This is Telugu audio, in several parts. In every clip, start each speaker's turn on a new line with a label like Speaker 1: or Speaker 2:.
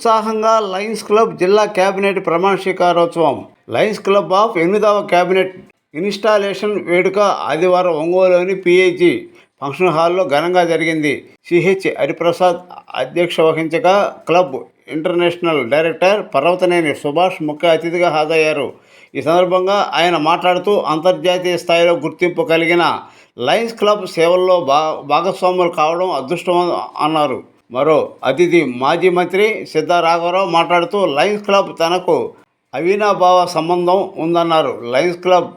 Speaker 1: ఉత్సాహంగా లయన్స్ క్లబ్ జిల్లా కేబినెట్ ప్రమాణ స్వీకారోత్సవం. లయన్స్ క్లబ్ ఆఫ్ ఎనిమిదవ కేబినెట్ ఇన్స్టాలేషన్ వేడుక ఆదివారం ఒంగోలులోని పిహెచ్జి ఫంక్షన్ హాల్లో ఘనంగా జరిగింది. సిహెచ్ హరిప్రసాద్ అధ్యక్ష వహించగా club international director Parvataneni Subhash ముఖ్య అతిథిగా హాజరయ్యారు. ఈ సందర్భంగా ఆయన మాట్లాడుతూ అంతర్జాతీయ స్థాయిలో గుర్తింపు కలిగిన లయన్స్ క్లబ్ సేవల్లో భా భాగస్వాములు కావడం అదృష్టం అన్నారు. మరో అతిథి మాజీ మంత్రి సిద్ధా రాఘవరావు మాట్లాడుతూ లయన్స్ క్లబ్ తనకు అవినాభావ సంబంధం ఉందన్నారు. లయన్స్ క్లబ్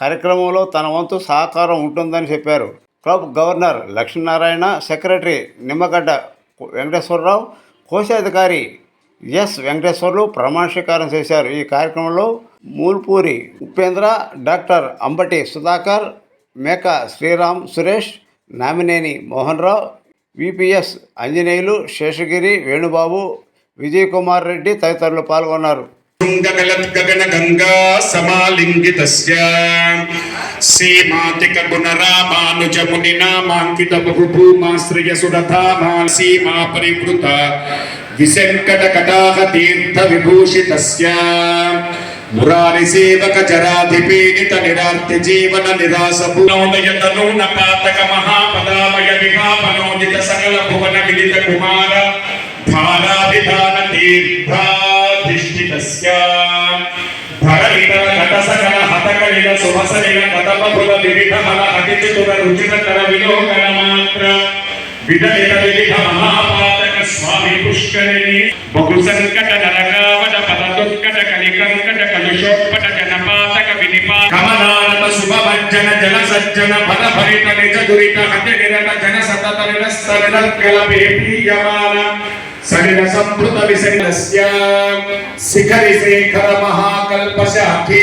Speaker 1: కార్యక్రమంలో తన వంతు సహకారం ఉంటుందని చెప్పారు. Club governor Lakshminarayana secretary Nimmagadda Venkateswararao కోశాధికారి ఎస్ వెంకటేశ్వర్లు ప్రమాణస్వీకారం చేశారు. ఈ కార్యక్రమంలో మూల్పూరి ఉపేంద్ర డాక్టర్ అంబటి సుధాకర్ మేక శ్రీరామ్ సురేష్ నామినేని మోహన్ రావు విపిఎస్ ఆంజనేయులు శేషగిరి వేణుబాబు విజయ్ కుమార్ రెడ్డి తదితరులు పాల్గొన్నారు.
Speaker 2: గగన గంగా సమాలింగితస్య సీమాతిక గుణరామానుజ ముని నామాంకిత బహుభూమాశ్రయ సురథామా సీమా పరివృత విశంకట కటాహ తీర్థ విభూషితస్య మురారి జరాధిపీడిత నిరార్తి జీవన నిరాస భూనోదయ తనూన పాతక మహాపదామయ విభాపనోదిత సకల భువన విదిత కుమార భారాభిధాన తీర్థాధిష్ఠితస్య భరవితర నట సకల హతకలిన సుభసలిన కదపభుల వివిధ మల అతిచుతుర రుచిరకర విలోకన మాత్ర విదలిత వివిధ మహాపాతక స్వామి పుష్కరిణి బహు సంకట నరకావట పద దుర్కట కలికంకట కలుషోత్పట జనపాతక వినిపా కమలానత శుభభజ్జన జల సజ్జన పద భరిత నిజ దురిత హత నిరత జన సతత నిరస్త నిరర్కల పేపీయమాన సలిల సంభృత విసంగస్య శిఖరి శేఖర మహాకల్ప శాఖే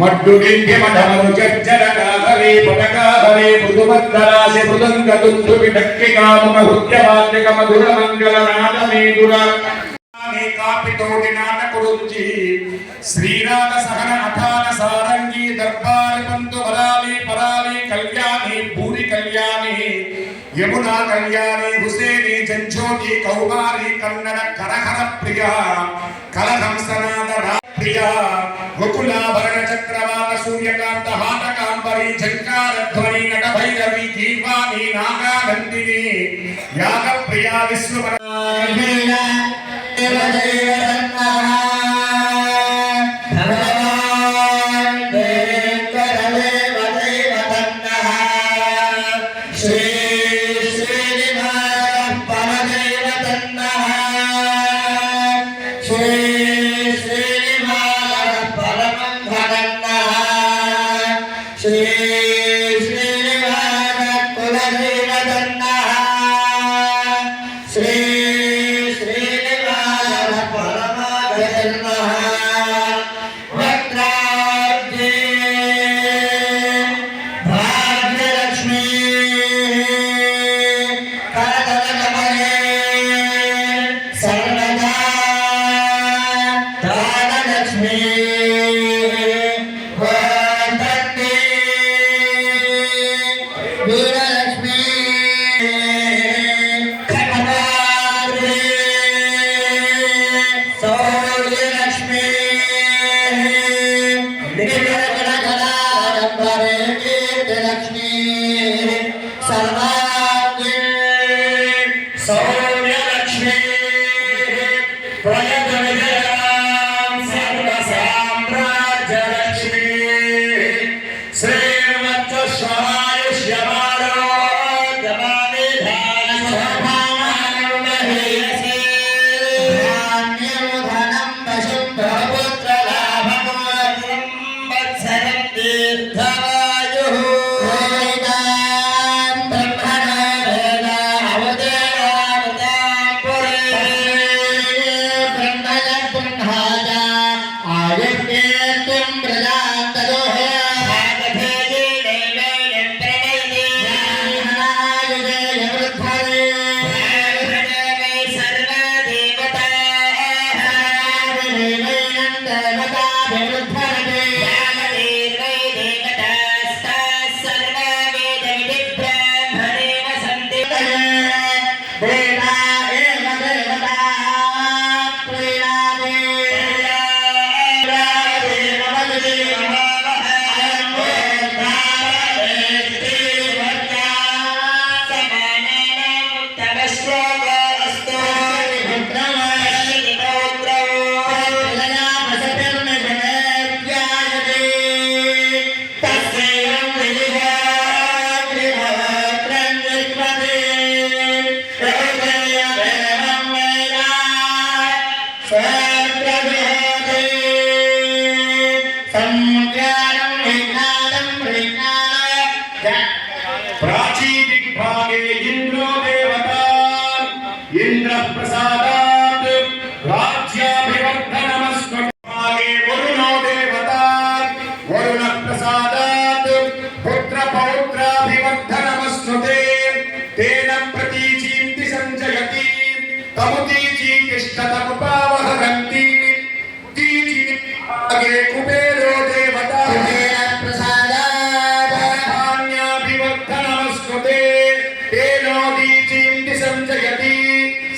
Speaker 2: మడ్డు గింధ్య మఠమను చజ్జల కాహరే పటకాహరే మృదుమద్దరాసి మృదంగ దుందు విడక్కి కాముక హృద్యవాద్యక మధుర మంగళ నాద మేదుర కాపితోటి నాటకుడుంచి శ్రీరాగ సహన అఠాన సారంగి దర్బారి పంతు పరాలి కళ్యాణి భూరి కళ్యాణి యమునా కళ్యాణి హుసేని జంజోగి కౌమారి కన్నడ కరహర ప్రియ కలహంసనాథ ప్రియ గోకులాభరణ చక్రవాత సూర్యకాంత హాటకాంబరి ఝంకార ధ్వని నట భైరవి గీర్వాణి నాగానందిని యాగ ప్రియా విశ్వవర সে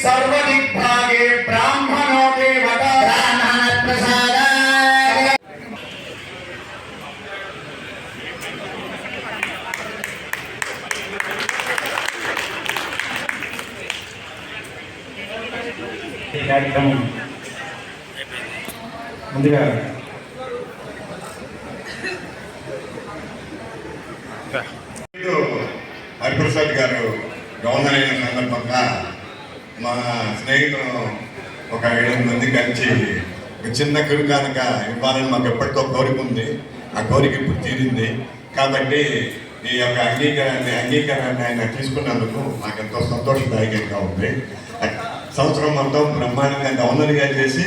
Speaker 2: సర్వదిగ్భాగే
Speaker 3: బ్రాహ్మణో
Speaker 2: దేవత ముందుగా
Speaker 4: మా స్నేహితులను ఒక ఏడు మంది కలిసి ఒక చిన్న కనుక ఇవ్వాలని మాకు ఎప్పటికో కోరిక ఉంది. ఆ కోరిక ఇప్పుడు తీరింది. కాబట్టి ఈ యొక్క అంగీకారాన్ని అంగీకారాన్ని ఆయన తీసుకున్నందుకు మాకు ఎంతో సంతోషదాయకంగా ఉంది. సంవత్సరం మొత్తం బ్రహ్మాండంగా గవర్నర్గా చేసి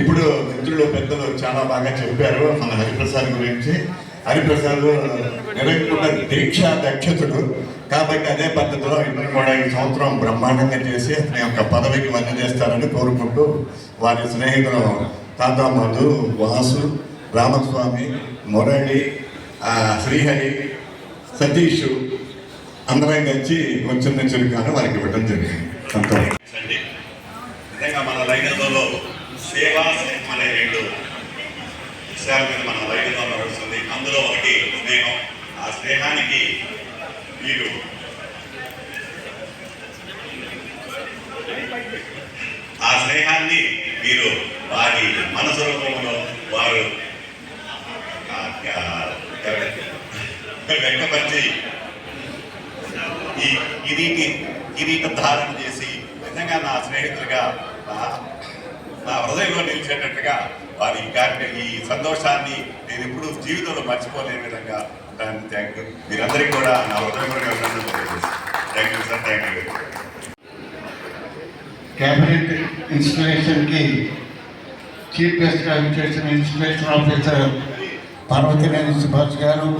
Speaker 4: ఇప్పుడు మిత్రులు పెద్దలు చాలా బాగా చెప్పారు మన హరిప్రసాద్ గురించి. హరిప్రసాద్ నిరంకుట దీక్ష దక్షతుడు కాబట్టి అదే పద్ధతిలో ఇప్పుడు కూడా ఈ సంవత్సరం బ్రహ్మాండంగా చేసి అతని యొక్క పదవికి వన్న చేస్తారని కోరుకుంటూ వారి స్నేహితులు తాతా మధు వాసు రామస్వామి మురళి శ్రీహరి సతీష్ అందరం కలిసి వచ్చిన చురుకాను వారికి ఇవ్వడం జరిగింది. సంతోషం.
Speaker 5: నిజంగా మన రైతులలో సేవ అనే రెండు విషయాల మీద మన లైంగికలో నడుస్తుంది. అందులో ఒకటి స్నేహం. ఆ స్నేహానికి మీరు ఆ స్నేహాన్ని మీరు వారి మనసు రూపంలో వారు వ్యక్తపరిచి ఈ కిరీటి కిరీట ధారణ చేసి నిజంగా నా స్నేహితులుగా నా హృదయంలో నిలిచేటట్టుగా వారి ఈ ఈ సంతోషాన్ని నేను ఎప్పుడూ జీవితంలో మర్చిపోలేని విధంగా దాన్ని థ్యాంక్ యూ మీరందరికీ కూడా నా హృదయపూర్వక thank you sir thank you
Speaker 6: cabinet ఇన్స్టలేషన్కి chief గెస్ట్గా చేసిన ఇన్స్టలేషన్ ఆఫీసర్ పార్వతీనేని సుభాష్ గారు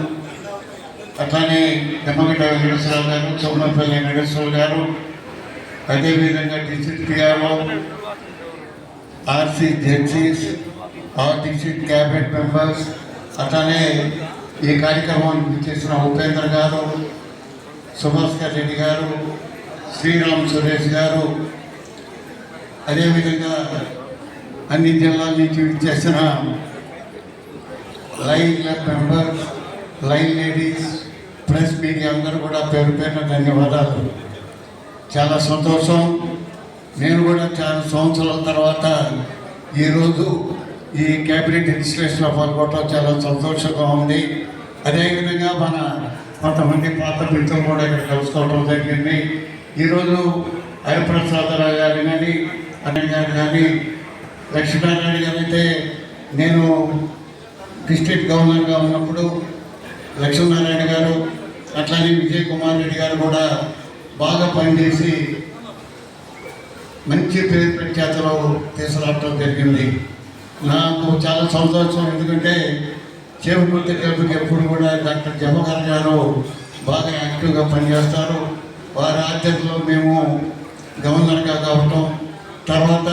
Speaker 6: అట్లానే నిమ్మగడ్డ వెంకటేశ్వరరావు గారు సోమపల్లి వెంకటేశ్వరరావు గారు అదేవిధంగా డిస్ట్రిక్ట్ గారు RC judges RTC cabinet members అట్లానే ఈ కార్యక్రమాన్ని చేసిన ఉపేంద్ర గారు సుభాస్కర్ రెడ్డి గారు శ్రీరామ్ సురేష్ గారు అదేవిధంగా అన్ని జిల్లాల నుంచి చేసిన line members line ladies press media అందరూ కూడా పేరు పేరున ధన్యవాదాలు. చాలా సంతోషం. నేను కూడా చాలా సంవత్సరాల తర్వాత ఈరోజు ఈ క్యాబినెట్ ఇన్స్టిట్యూషన్లో పాల్గొనడం చాలా సంతోషంగా ఉంది. అదేవిధంగా మన కొంతమంది పాత మిత్రులు కూడా ఇక్కడ కలుసుకోవడం జరిగింది. ఈరోజు హరిప్రసాదరావు గారు కానీ అన్నయ్య గారు కానీ లక్ష్మీనారాయణ గారు అయితే నేను డిస్ట్రిక్ట్ గవర్నర్గా ఉన్నప్పుడు లక్ష్మీనారాయణ గారు అట్లానే విజయ్ కుమార్ రెడ్డి గారు కూడా బాగా పనిచేసి మంచి పేరు ప్రఖ్యాతలు తీసుకురావటం జరిగింది. నాకు చాలా సంతోషం. ఎందుకంటే చేపకుర్తి క్లబ్కి ఎప్పుడు కూడా డాక్టర్ జమకర్ గారు బాగా యాక్టివ్గా పనిచేస్తారు. వారి ఆధ్యతలో మేము గవర్నర్గా కావటం. తర్వాత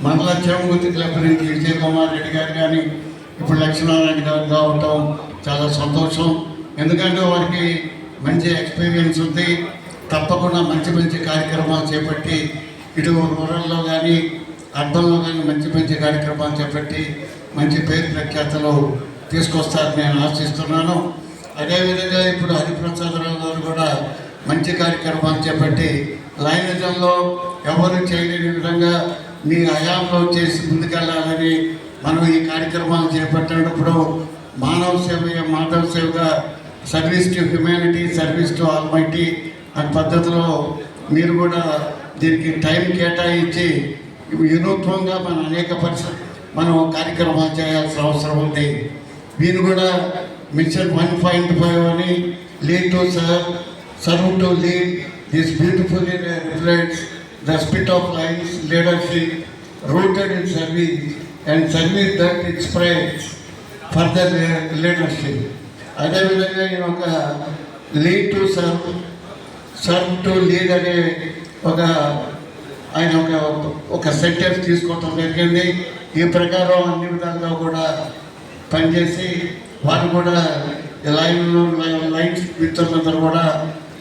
Speaker 6: మండల చేమగుర్తి క్లబ్ నుంచి విజయ్ కుమార్ రెడ్డి గారు కానీ ఇప్పుడు లక్ష్మీనారాయణ గారు కావటం చాలా సంతోషం. ఎందుకంటే వారికి మంచి ఎక్స్పీరియన్స్ ఉంది. తప్పకుండా మంచి మంచి కార్యక్రమాలు చేపట్టి ఇటు మొరల్లో కానీ అర్థంలో కానీ మంచి మంచి కార్యక్రమాలు చేపట్టి మంచి పేరు ప్రఖ్యాతలు తీసుకొస్తారని నేను ఆశిస్తున్నాను. అదేవిధంగా ఇప్పుడు హరిప్రసాదరావు గారు కూడా మంచి కార్యక్రమాలు చేపట్టి లైనిజంలో ఎవరు చేయలేని విధంగా మీ హయాంలో చేసి ముందుకెళ్ళాలని మనం ఈ కార్యక్రమాలు చేపట్టినప్పుడు మానవ సేవ మాధవ సేవగా service to humanity service to almighty అనే పద్ధతిలో మీరు కూడా దీనికి టైం కేటాయించి వినూత్నంగా మన అనేక పరిస్థితి మనం కార్యక్రమాలు చేయాల్సిన అవసరం ఉంది. మీరు కూడా మిషన్ వన్ పాయింట్ ఫైవ్ అని lead to serve serve to lead this beautiful reflects the spirit of Lions leadership rooted in service and service that inspires further leadership అదేవిధంగా ఈయన ఒక lead to serve serve to lead అనే ఒక ఆయన ఒక ఒక సెంటెన్స్ తీసుకోవటం జరిగింది. ఈ ప్రకారం అన్ని విధాలుగా కూడా పనిచేసి వారు కూడా లైన్లో లైన్స్ మిత్రులందరూ కూడా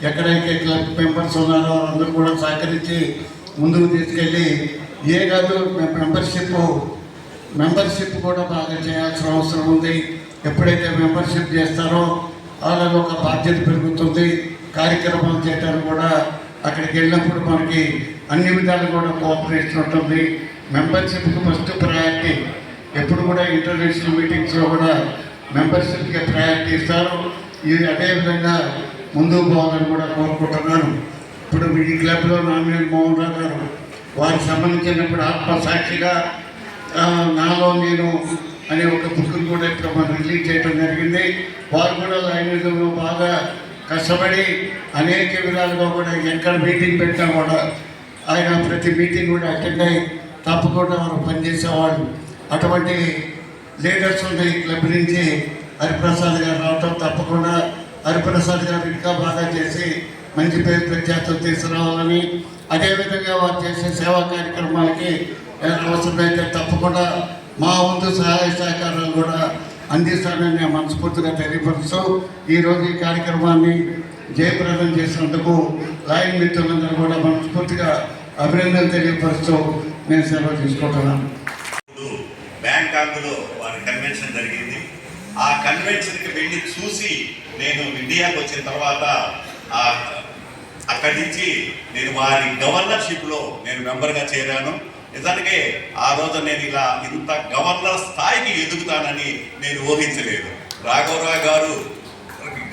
Speaker 6: ఎక్కడైతే క్లబ్ మెంబర్స్ ఉన్నారో అందరూ కూడా సహకరించి ముందుకు తీసుకెళ్ళి ఏ కాదు మెంబర్షిప్ మెంబర్షిప్ కూడా బాగా చేయాల్సిన అవసరం ఉంది. ఎప్పుడైతే మెంబర్షిప్ చేస్తారో వాళ్ళలో ఒక బాధ్యత పెరుగుతుంది. కార్యక్రమాలు చేయడానికి కూడా అక్కడికి వెళ్ళినప్పుడు మనకి అన్ని విధాలు కూడా కోఆపరేషన్ ఉంటుంది. మెంబర్షిప్కి ఫస్ట్ ప్రయారిటీ ఎప్పుడు కూడా ఇంటర్నేషనల్ మీటింగ్స్లో కూడా మెంబర్షిప్కి ప్రయారిటీ ఇస్తారు. ఇది అదేవిధంగా ముందుకు పోవాలని కూడా కోరుకుంటున్నాను. ఇప్పుడు ఈ క్లబ్లో నామినేట్ మోహన్ రావు గారు వారికి సంబంధించినప్పుడు ఆత్మసాక్షిగా నాలో నేను అనే ఒక బుక్ కూడా ఇప్పుడు మనం రిలీజ్ చేయడం జరిగింది. వారు కూడా లైనిజంలో బాగా కష్టపడి అనేక విధాలుగా కూడా ఎక్కడ మీటింగ్ పెట్టినా కూడా ఆయన ప్రతి మీటింగ్ కూడా అటెండ్ అయ్యి తప్పకుండా వారు పనిచేసేవాళ్ళు. అటువంటి లీడర్స్ ఉంది క్లబ్ నుంచి హరిప్రసాద్ గారు రావటం తప్పకుండా. హరిప్రసాద్ గారు ఇంకా బాగా చేసి మంచి పేరు ప్రఖ్యాతులు తీసుకురావాలని అదేవిధంగా వారు చేసే సేవా కార్యక్రమాలకి అవసరమైతే తప్పకుండా మా వంతు సహాయ సహకారాలు కూడా అందిస్తానని నేను మనస్ఫూర్తిగా తెలియపరుస్తూ ఈరోజు ఈ కార్యక్రమాన్ని జయప్రదం చేసినందుకు లైన్ మిత్రులందరూ కూడా మనస్ఫూర్తిగా అభినందనలు తెలియపరుస్తూ నేను సెలవు తీసుకుంటున్నాను.
Speaker 5: ఇప్పుడు బ్యాంకాక్లో వారి కన్వెన్షన్ జరిగింది. ఆ కన్వెన్షన్కి వెళ్ళి చూసి నేను ఇండియాకి వచ్చిన తర్వాత అక్కడి నుంచి నేను వారి గవర్నర్షిప్లో నేను మెంబర్గా చేరాను. నిజానికి ఆ రోజు నేను ఇలా ఇంత గవర్నర్ స్థాయికి ఎదుగుతానని నేను ఊహించలేదు. రాఘవరావు గారు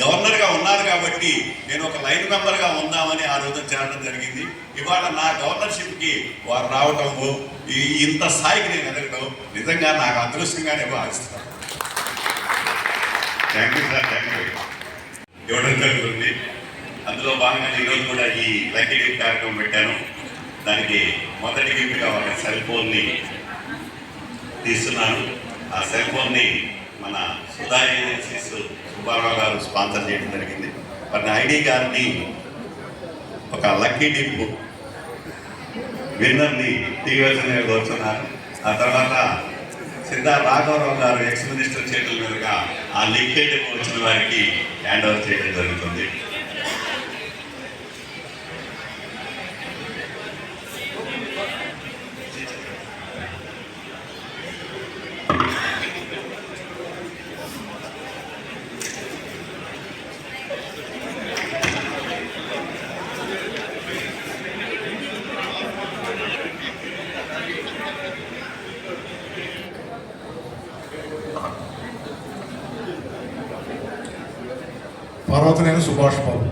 Speaker 5: గవర్నర్గా ఉన్నారు కాబట్టి నేను ఒక లైన్ మెంబర్గా ఉందామని ఆ రోజు చేరడం జరిగింది. ఇవాళ నా గవర్నర్షిప్కి వారు రావటము ఈ ఇంత స్థాయికి నేను ఎదగడం నిజంగా నాకు అదృష్టంగానే భావిస్తాను thank you sir thank you ఇవ్వడం జరుగుతుంది అందులో భాగంగా ఈరోజు కూడా ఈ లక్కీ కార్యక్రమం పెట్టాను. దానికి మొదటి గిఫ్ట్గా ఒక సెల్ ఫోన్ని తీస్తున్నాను ఆ సెల్ ఫోన్ని మన సుధా ఏజెన్సీస్ సుబ్బారావు గారు స్పాన్సర్ చేయడం జరిగింది. మరి ఐడి గారిని ఒక లక్కీ డిప్ విన్నర్ని తీయవలసిన కోరుతున్నారు. ఆ తర్వాత సిద్ధా రాఘవరావు గారు ఎక్స్ మినిస్టర్ చేతుల మీదుగా ఆ లిక్విడ్ వచ్చిన వారికి హ్యాండ్ ఓవర్ చేయడం జరుగుతుంది.
Speaker 2: పర్వతనేని సుభాష్ బాబు.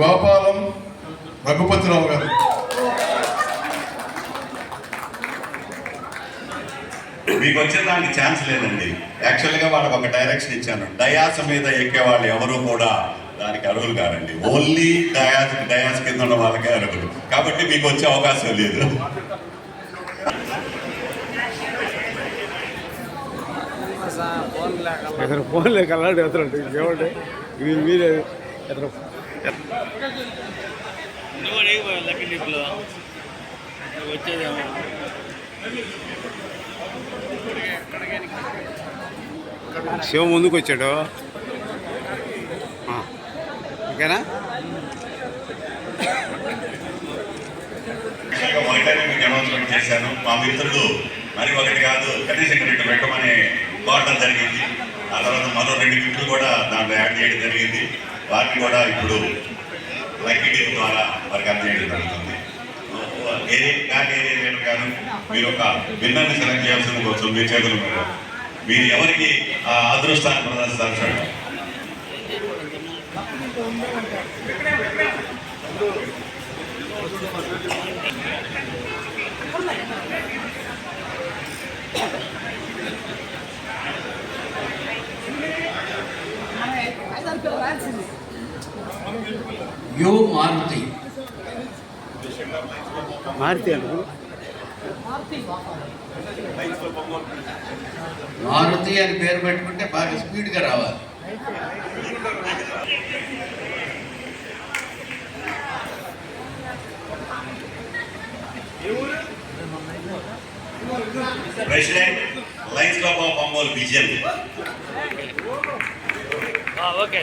Speaker 2: గోపాలం రఘుపతిరావు గారు.
Speaker 5: మీకు వచ్చేదానికి ఛాన్స్ లేదండి. యాక్చువల్గా వాళ్ళకి ఒక డైరెక్షన్ ఇచ్చాను. డయాస్ మీద ఎక్కేవాళ్ళు ఎవరు కూడా దానికి అర్హులు కారండి. ఓన్లీ డయాస్ డయాస్ కింద ఉన్న వాళ్ళకే అర్హులు. కాబట్టి మీకు వచ్చే అవకాశం లేదు.
Speaker 1: ఇతను ఫోన్లే కలడు ఎత్తరండి ఏమంటే ఇది మీరే ఇతను
Speaker 7: వచ్చేదేమో
Speaker 1: శివ ముందుకు వచ్చాడు. ఓకేనా?
Speaker 5: చేశాను. మా మిత్రులు మరి ఒకటి కాదు కనీసం రెండు పెట్టమని కోరడం జరిగింది. ఆ తర్వాత మరో రెండు గిఫ్ట్లు కూడా దాంట్లో యాడ్ చేయడం జరిగింది. వాటిని కూడా ఇప్పుడు లక్కీ ద్వారా వారికి అందజేయడం జరుగుతుంది. ఏరే నాకు ఏరే వేరు కాదు మీరు ఒక విన్నర్ని సెలెక్ట్ చేయాల్సిన కోసం మీ చేతులు మీరు ఎవరికి ఆ అదృష్టాన్ని ప్రదర్శిస్తారు చూడండి
Speaker 6: యు మారుతి.
Speaker 1: మారుతి
Speaker 6: మారుతి అని పేరు పెట్టుకుంటే బాగా స్పీడ్గా రావాలి.
Speaker 5: President lions club of Ongole vision
Speaker 7: okay.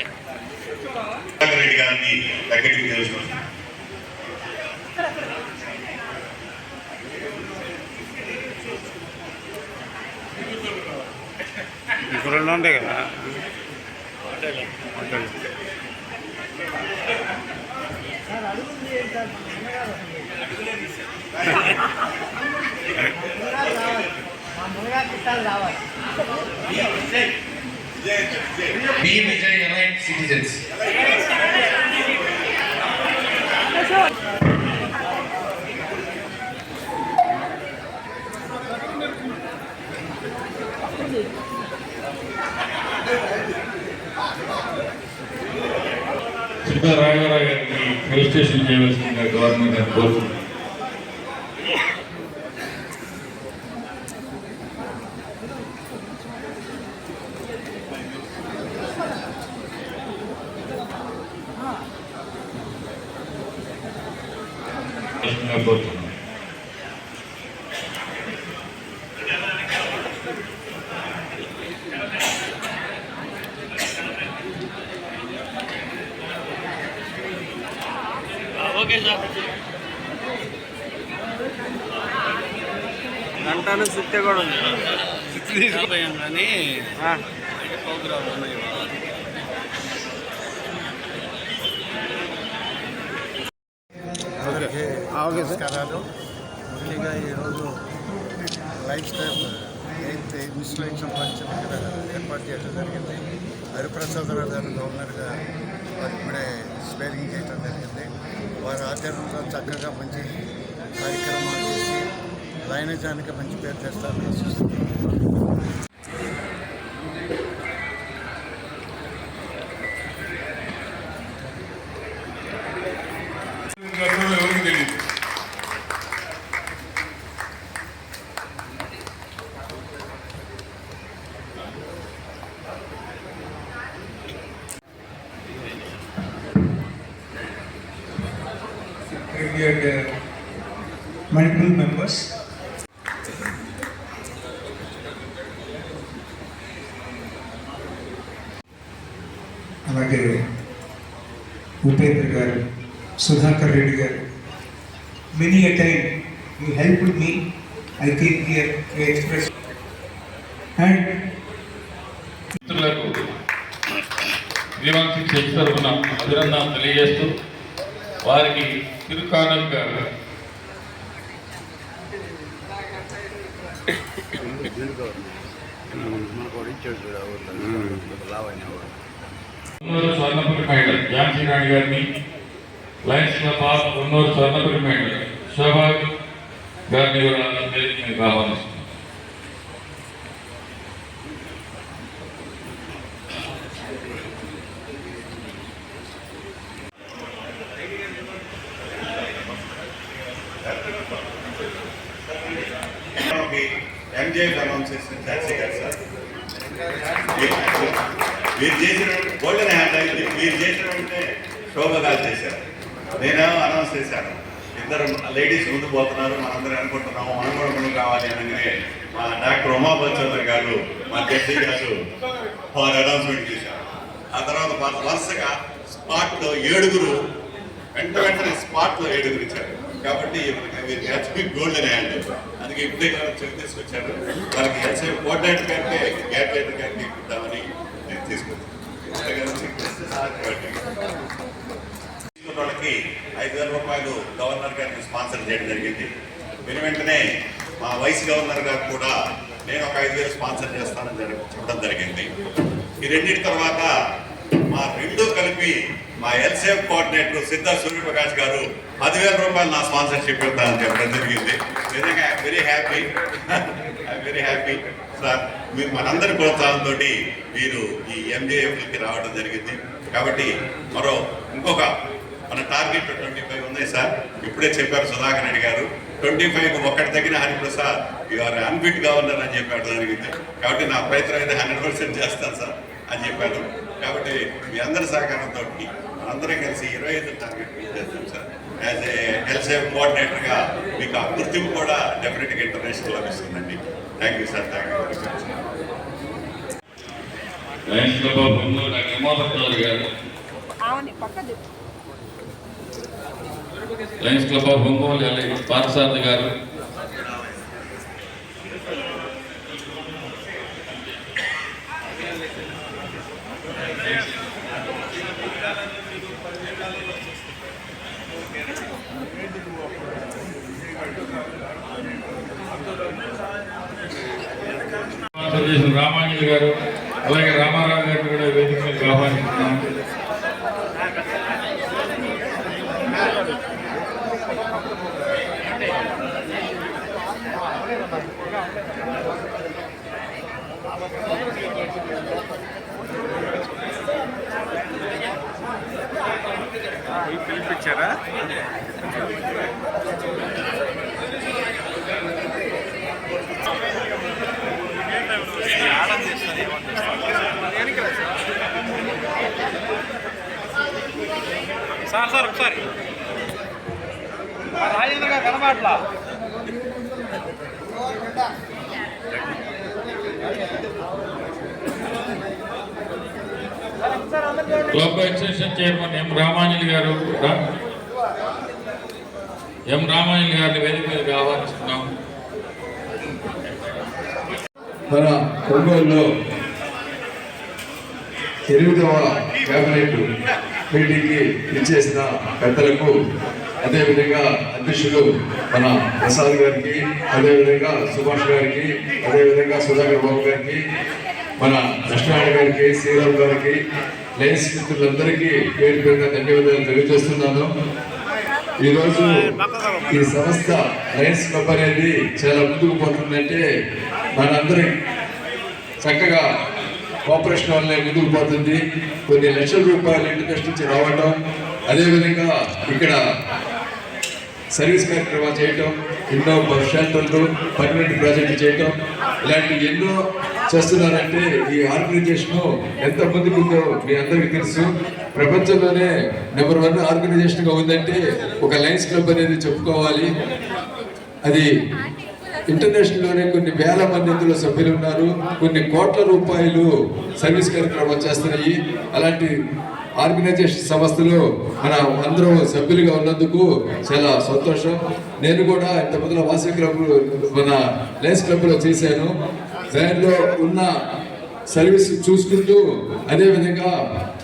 Speaker 5: Reddy గారిని దగ్గరికి తెలుసుకుంటున్నాను
Speaker 1: ఇంకో రెండు ఉంటాయి కదా hotel
Speaker 6: B Vijay elite citizens
Speaker 8: Siddharaghavarao గారిని రిజిస్ట్రేషన్ చేయవలసిందిగా గవర్నమెంట్ గారు కోరుతున్నాను
Speaker 7: Okay sir
Speaker 1: గంటలు సుత్తే కూడా ఉంది.
Speaker 7: కానీ
Speaker 1: ఆ,
Speaker 7: ప్రోగ్రామ్ ఉన్నాయి
Speaker 9: life style eighth institution function ఏర్పాటు చేయడం జరిగింది. హరిప్రసాదరావు గారు గవర్నర్గా వారు ఇప్పుడే స్పేరింగ్ చేయడం జరిగింది. వారి ఆచరణలో చక్కగా మంచి కార్యక్రమాలు చేసి లైనజానికి మంచి పేరు తెస్తారని ఆశిస్తున్నాను
Speaker 2: ఎవరికి తెలియదు
Speaker 10: Secretariat, uh, multiple members. అలాగే ఉపేంద్ర గారు సుధాకర్ రెడ్డి గారు. Many a time you help me I to express and
Speaker 8: మిత్రులకు శ్రీవంశీ చర్చ తరఫున అభినందన తెలియజేస్తూ వారికి తిరుకానుక స్వర్ణపురి మైండర్ ఝాన్సీ రాణి గారిని. Lions club of Unnuru Swarnapuri మైండర్ Shobha గారిని కూడా వేదిక
Speaker 5: ఎంజే అనౌన్స్ చేసిన గారు సార్ మీరు చేసిన గోల్డెన్ హ్యాండ్ మీరు చేసినట్టే ఉంటే గారు చేశారు. నేనేమో అనౌన్స్ చేశాను. ఇద్దరు లేడీస్ ముందు పోతున్నారు మనందరం అనుకుంటున్నాము మనం కూడా ముందు కావాలి అనగానే మా డాక్టర్ ఉమా బచ్చోదర్ గారు మా జడ్జి గారు వారు అనౌన్స్మెంట్ చేశారు. ఆ తర్వాత వరుసగా స్పాట్లో ఏడుగురు వెంట వెంటనే స్పాట్లో ఏడుగురు ఇచ్చారు. కాబట్టి మనకి అని అండి అందుకే ఇప్పుడే గారు చెక్ తీసుకొచ్చారు. వాళ్ళకి హెచ్ఐ కోఆర్డినేటర్ కంటే గ్యాట్ రైటర్ కంటే ఇద్దామని నేను తీసుకొచ్చాను. చెక్ చేస్తే తీసుకున్న వాళ్ళకి ఐదు వేల రూపాయలు గవర్నర్ గారికి స్పాన్సర్ చేయడం జరిగింది. వెను వెంటనే మా వైస్ గవర్నర్ గారు కూడా నేను ఒక ఐదు వేలు స్పాన్సర్ చేస్తానని చెప్పడం జరిగింది. ఈ రెండింటి తర్వాత మా రెండు కలిపి మా ఎల్సేఫ్ కోఆర్డినేటర్ సిద్ధ సూర్యప్రకాష్ గారు పదివేల రూపాయలు నా స్పాన్సర్షిప్ ఇస్తానని చెప్పడం జరిగింది. నిజంగా very happy very happy sir మీరు మనందరి ప్రోత్సాహంతో మీరు ఈ ఎంజేఎఫ్కి రావడం జరిగింది. కాబట్టి మరో ఇంకొక మన టార్గెట్ ట్వంటీ ఫైవ్ ఉన్నాయి సార్. ఇప్పుడే చెప్పారు సుధాకర్ రెడ్డి గారు. ట్వంటీ ఫైవ్ ఒక్కటి తగ్గిన హరిప్రసాద్ యూఆర్ అన్ఫిట్ గవర్నర్ అని చెప్పాడు జరిగింది కాబట్టి నా ప్రయత్నం అయితే హండ్రెడ్ పర్సెంట్ చేస్తాను సార్ అని చెప్పారు కాబట్టి మీ అందరి సహకారంతో అందరం కలిసి ఇరవై ఐదు టార్గెట్ మీట్ చేస్తాం సార్. యాజ్ ఏ ఎల్సేఫ్ కోఆర్డినేటర్గా మీకు ఆ గుర్తింపు కూడా డెఫినెట్గా international లభిస్తుందండి thank you sir thank
Speaker 8: you club of Ongole doctor Umapathi గారు. లయన్స్ క్లబ్ ఆఫ్ ఒంగోలు అలాగే పార్థసారథి గారు. రామాంజలి గారు అలాగే రామారావు గారిని కూడా వేదిక మీదకి ఆహ్వానిస్తున్నాం
Speaker 11: పిలిపించారా సార్ సార్ ఒకసారి. రాజేంద్ర గారు కనబట్లా
Speaker 8: club extension chairman M Ramanjali గారు ఎం రామాయణ గారిని వేదిక మీదకి ఆహ్వానిస్తున్నాం
Speaker 12: మన కొనుగోలులో ఎనిమిదవ కేబినెట్ మీటింగ్కి ఇచ్చేసిన పెద్దలకు అదేవిధంగా అధ్యక్షులు మన ప్రసాద్ గారికి అదేవిధంగా సుభాష్ గారికి అదేవిధంగా సుధాకర్ బాబు గారికి మన లక్ష్మణ గారికి శ్రీరామ్ గారికి లయన్స్ మిత్రులందరికీ పేరు పేరుగా ధన్యవాదాలు తెలియజేస్తున్నాను. ఈరోజు ఈ సంస్థ లయన్స్ క్లబ్ అనేది చాలా ముందుకు పోతుందంటే మనందరి చక్కగా కోఆపరేషన్ వల్లే ముందుకు పోతుంది. కొన్ని లక్షల రూపాయలు ఇంటర్నెట్ నుంచి రావడం అదేవిధంగా ఇక్కడ సర్వీస్ కార్యక్రమాలు చేయటం ఎన్నో బస్ షెల్టర్లు పర్మనెంట్ ప్రాజెక్టులు చేయటం ఇలాంటి ఎన్నో చేస్తున్నారంటే ఈ ఆర్గనైజేషన్ ఎంత ముందుకు ఉందో మీ అందరికీ తెలుసు. ప్రపంచంలోనే నెంబర్ వన్ ఆర్గనైజేషన్గా ఉందంటే ఒక లయన్స్ క్లబ్ అనేది చెప్పుకోవాలి. అది ఇంటర్నేషనల్లోనే కొన్ని వేల మంది ఇందులో సభ్యులు ఉన్నారు. కొన్ని కోట్ల రూపాయలు సర్వీస్ కార్యక్రమాలు చేస్తున్నాయి. అలాంటి ఆర్గనైజేషన్ సంస్థలో మన అందరూ సభ్యులుగా ఉన్నందుకు చాలా సంతోషం. నేను కూడా ఇంతమందిలో వాసవి క్లబ్ మన లయన్స్ క్లబ్లో చేశాను. దానిలో ఉన్న సర్వీస్ చూసుకుంటూ అదే విధంగా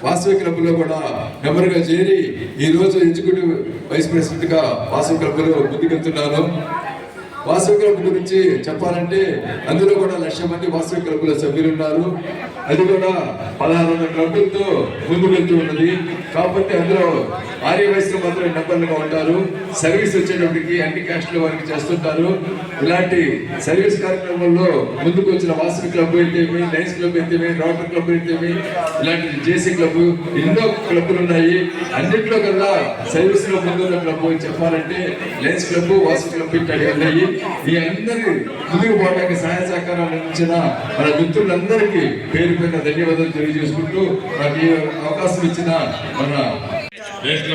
Speaker 12: వాసవి క్లబ్లో కూడా మెంబర్గా చేరి ఈ రోజు ఎగ్జిక్యూటివ్ వైస్ ప్రెసిడెంట్గా వాసవి క్లబ్లో ముందుకెళ్తున్నాను. వాసవి క్లబ్ గురించి చెప్పాలంటే అందులో కూడా లక్ష మంది వాసవి క్లబ్ల సభ్యులు ఉన్నారు అది కూడా పదహారు వందల క్లబ్లతో ముందుకు వెళ్తూ ఉన్నది. కాబట్టి అందులో ఆర్య వయసులో మాత్రం నెంబర్లుగా ఉంటారు. సర్వీస్ వచ్చేటప్పటికి అన్ని క్యాస్ట్ల వారికి చేస్తుంటారు. ఇలాంటి సర్వీస్ కార్యక్రమంలో ముందుకు వచ్చిన వాసవి క్లబ్ అయితేమి లయన్స్ క్లబ్ అయితేమి డాక్టర్ క్లబ్ అయితేమి ఇలాంటి జేసీ క్లబ్ ఎన్నో క్లబ్లు ఉన్నాయి. అన్నింటిలో కల్లా సర్వీస్లో ముందున్న క్లబ్ అని చెప్పాలంటే లయన్స్ క్లబ్ వాసవి క్లబ్ ఇట్లాంటి ఉన్నాయి. ఈ అందరి ముందుకు పోవడానికి సహాయ సహకారాలు అందించిన మన మిత్రులందరికీ పేరు పేరున ధన్యవాదాలు తెలియజేసుకుంటూ నాకు ఈ అవకాశం ఇచ్చిన మన
Speaker 8: లయన్స్